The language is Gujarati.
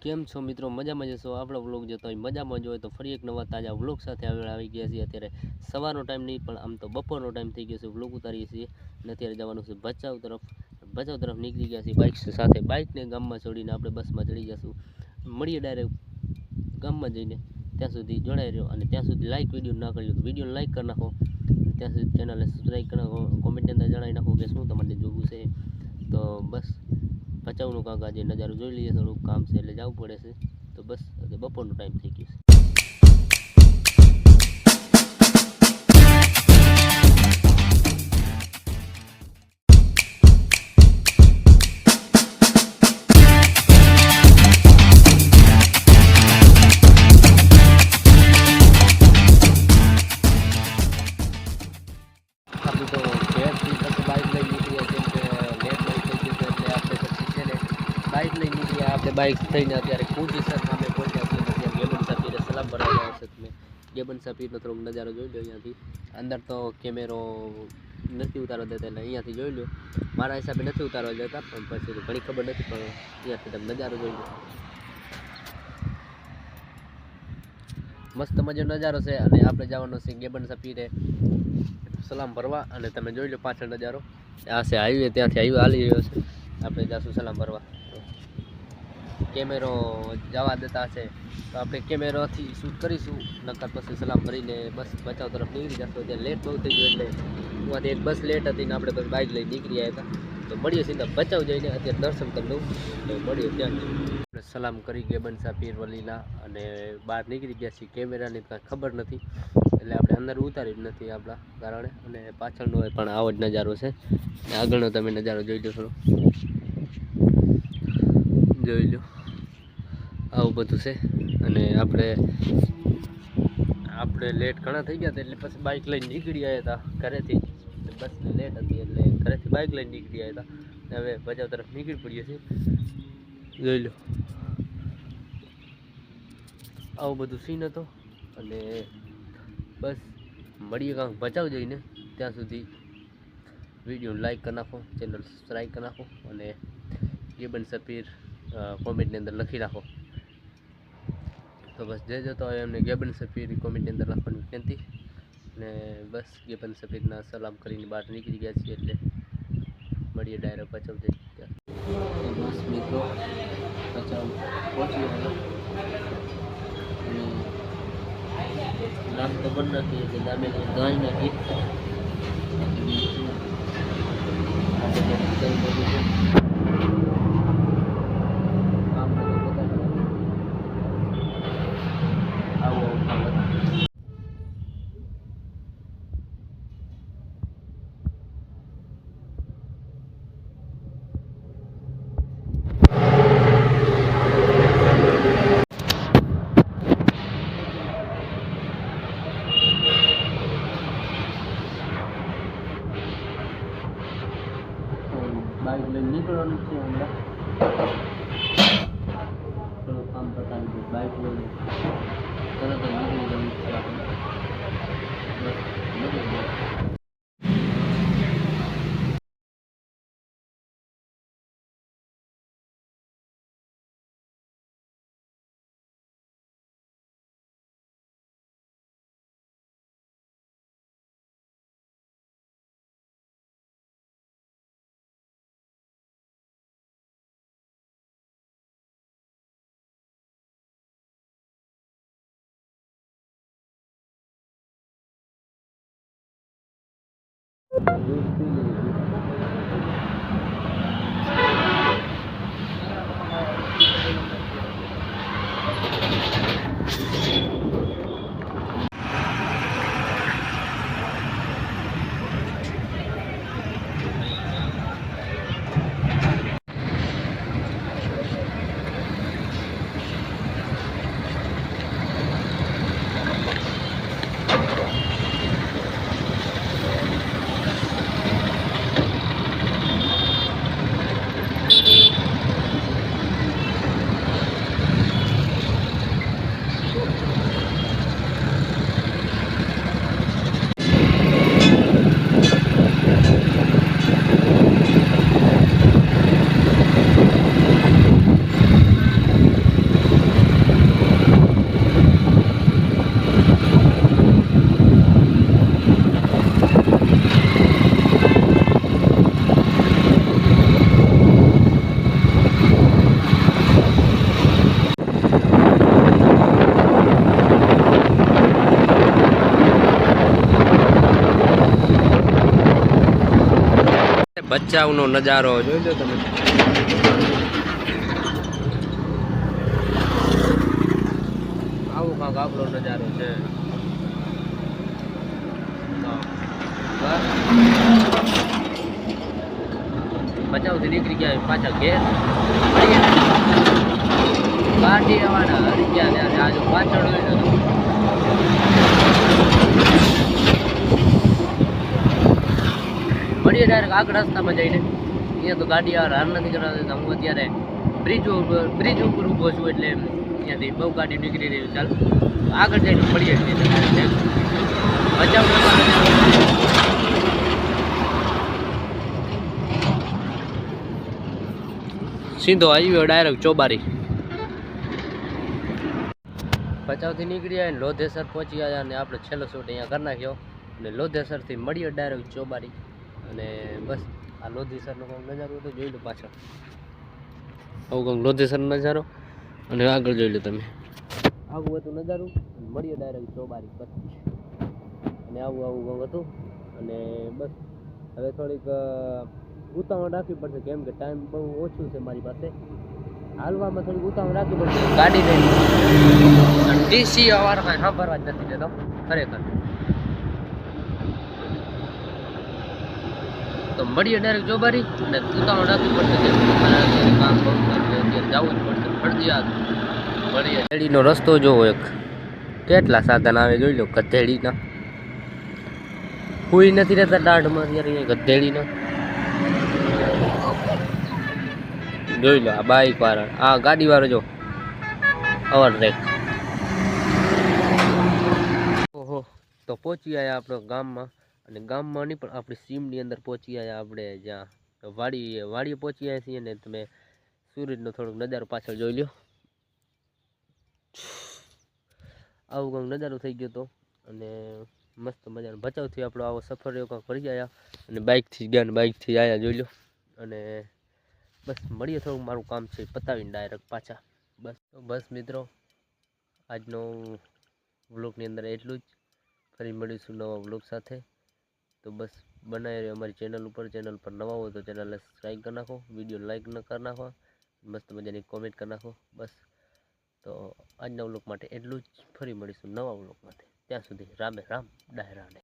કેમ છો મિત્રો? મજામાં જશો આપણો વ્લોગ જતો હોય મજામાં જ હોય તો ફરી એક નવા તાજા વ્લોગ સાથે આગળ આવી ગયા છીએ. અત્યારે સવારનો ટાઈમ નહીં, પણ આમ તો બપોરનો ટાઈમ થઈ ગયો છે. વ્લોગ ઉતારીએ છીએ અને અત્યારે જવાનું છે ભચાઉ તરફ. ભચાઉ તરફ નીકળી ગયા છીએ બાઇક સાથે. બાઇકને ગામમાં છોડીને આપણે બસમાં ચડી જશું. મળીએ ડાયરેક્ટ ગામમાં જઈને. ત્યાં સુધી જોડાઈ રહ્યો અને ત્યાં સુધી લાઇક વીડિયો ના કર્યો તો વીડિયો લાઇક કરી નાખો. ત્યાં સુધી ચેનલને સબસ્ક્રાઈબ કરી નાખો. કોમેન્ટની અંદર જણાવી નાખો કે શું તમારે જોવું છે. તો બસ. ભચાઉનું કાંક આજે નજારો જોઈ લઈએ, થોડુંક કામ છે એટલે જવું પડે છે. તો બસ બપોરનો ટાઈમ થઈ ગયો છે. બાઇક થઈને અત્યારે કુંજી સર સામે પહોંચ્યા છીએ અત્યારે ગેબન સાપીરે સલામ ભરાવા છે તમે ગેબન સફીરનો થોડોક નજારો જોઈ લો અહીંયાથી. અંદર તો કેમેરો નથી ઉતારવા દેતા એટલે અહીંયાથી જોઈ લો મારા હિસાબે નથી ઉતારવા દેતા, પણ પછી ઘણી ખબર નથી, પણ અહીંયાથી તમે નજારો જોઈ લો મસ્ત મજાનો નજારો છે અને આપણે જવાનો છે ગેબન સફીરે સલામ ભરવા અને તમે જોઈ લો પાછળ નજારો. આ છે હાઈવે ત્યાંથી હાઈવે હાલી રહ્યો છે. આપણે જાશું સલામ ભરવા. કેમેરો જવા દેતા છે તો આપણે કેમેરાથી શૂટ કરીશું. નકર પછી સલામ ભરીને બસ બચાવ તરફ નીકળી જશું. ત્યાં લેટ બહુ થઈ ગયું એટલે ત્યાંથી એક બસ લેટ હતી ને આપણે પછી બાઇક લઈ નીકળી આવ્યા હતા. તો મળીએ સીધા બચાવ જઈને અત્યારે દર્શન કરી લઉં. તો મળીએ ત્યાં સલામ કરી ગયા બનસા પીર વલીના અને બહાર નીકળી ગયા છીએ. કેમેરાની કાંઈ ખબર નથી. એટલે આપણે અંદર ઉતારી જ નથી આપણા કારણે. અને પાછળનો પણ આવો જ નજારો છે. આગળનો તમે નજારો જોઈ લો થોડો. જોઈ લો. આવું બધું છે. અને આપણે આપણે લેટ ઘણા થઈ ગયા હતા એટલે પછી બાઇક લઈને નીકળી આવ્યા હતા ઘરેથી. બસ લેટ હતી એટલે ઘરેથી બાઇક લઈને નીકળી આવ્યા હતા. હવે બજાર તરફ નીકળી પડીએ છીએ. જોઈ લો. આવું બધું સીન હતો. અને બસ, મળીએ કાંક બચાવ જઈને. ત્યાં સુધી વીડિયો લાઇક કરી નાખો ચેનલ સબસ્ક્રાઈબ કરી નાખો. અને ગેબન સપીર કોમેન્ટની અંદર લખી નાખો. તો બસ જે જતો હોય એમને ગેબન સફીર કોમેન્ટની અંદર લખવાની વિનંતી. અને બસ ગેબન સફીરના સલામ કરીને બહાર નીકળી ગયા છીએ એટલે મળીએ ડાયરેક્ટ બચાવ જઈ બસ મિત્રો પચાવ પહોંચી ગયો નામ ખબર નથી, એટલે નામે ગાઈ નાખી આપણે કંઈ બધું છે કામ બધું બતાવી આવો આવો બાઇક લઈને નીકળવાનું છે હમણાં બચ્ચાઓનો નજારો જોઈજો તમે. આવો કાંક આપણો નજારો છે. બચાવથી નીકળી ગયા પાછા ઘેર. પાર્ટી આવવાના હરી ગયા ત્યારે આજુ પાછળ હોય તો આગળ રસ્તામાં જઈને. અહીંયા તો ગાડી આ હાર નથી કરાવતી હું અત્યારે બ્રિજ ઉપર બ્રિજ ઉપર ઊભો છું એટલે અહીંયાથી બહુ ગાડી નીકળી રહી. ચાલ, આગળ જઈને મળીએ છીએ સીધો આવ્યો ડાયરેક્ટ ચોબારી. ભચાઉથી નીકળી આવ્યા લોધેસર પહોંચી ગયા અને આપણે છેલ્લો શૂટ અહીંયા કરી નાખ્યો. અને લોધેસરથી મળીએ ડાયરેક્ટ ચોબારી. અને બસ, આ લોધીસરનો કંઈક નજારો તો જોઈ લો પાછળ. આવું કંઈક લોધીસરનો નજારો. અને આગળ જોઈ લો તમે. આવું હતું નજારું મળીએ ડાયરેક્ટ ચોબારી પર અને આવું આવું કંઈક હતું. અને બસ, હવે થોડીક ઉતાવળ રાખવી પડશે, કેમ કે ટાઈમ બહુ ઓછું છે મારી પાસે. હાલવામાં થોડીક ઉતાવળ રાખવી પડશે. ગાડી લઈને. ડીસી વાળા કાંઈ સાંભળવા જ નથી દેતો. ખરેખર. તો મળીએ ડાયરેક્ટ જોબારી અને ઉતાવળ રાખવી પડશે જવું જ પડશે. ફરજિયાત મળીએ. ગધેડીનો રસ્તો જોવો એક. કેટલા સાધન આવે જોઈ લો ગધેડીના કોઈ નથી રહેતા દાઢમાં અત્યારે ગધેડીના જોઈ લો આ બાઈક વાળા. આ ગાડી વાળો જો. અવર ટ્રેક ઓહો. તો પહોંચી આવ્યા આપણે ગામમાં. અને ગામમાં નહીં, પણ આપણી સીમની અંદર પહોંચી આવ્યા આપણે જ્યાં વાડી, વાડીએ પહોંચી આવ્યા છીએ ને તમે સૂરજનો થોડોક નજારો પાછળ જોઈ લ્યો. આવું કંઈક નજારો થઈ ગયો હતો અને મસ્ત મજાનો બચાવથી આપણો આવો સફર, એવો કંઈક ફરી આવ્યા અને બાઇકથી ગયા અને બાઇકથી આવ્યા જોઈ લો અને બસ મળીએ થોડુંક, મારું કામ છે પતાવીને ડાયરેક્ટ પાછા. બસ. તો બસ મિત્રો, આજનો વ્લોગની અંદર એટલું જ. ફરી મળીશું નવા વ્લોગ સાથે. તો બસ બનાવી રહ્યો અમારી ચેનલ ઉપર. ચેનલ પર નવા હોય તો ચેનલને સબસ્ક્રાઈબ કરી નાખો વીડિયો લાઇક ન કરી નાખો, મસ્ત મજાની કોમેન્ટ કરી નાખો, બસ. તો આજના વ્લોગ માટે એટલું જ. ફરી મળીશું નવા વ્લોગ માટે. ત્યાં સુધી રામે રામ ડાયરાને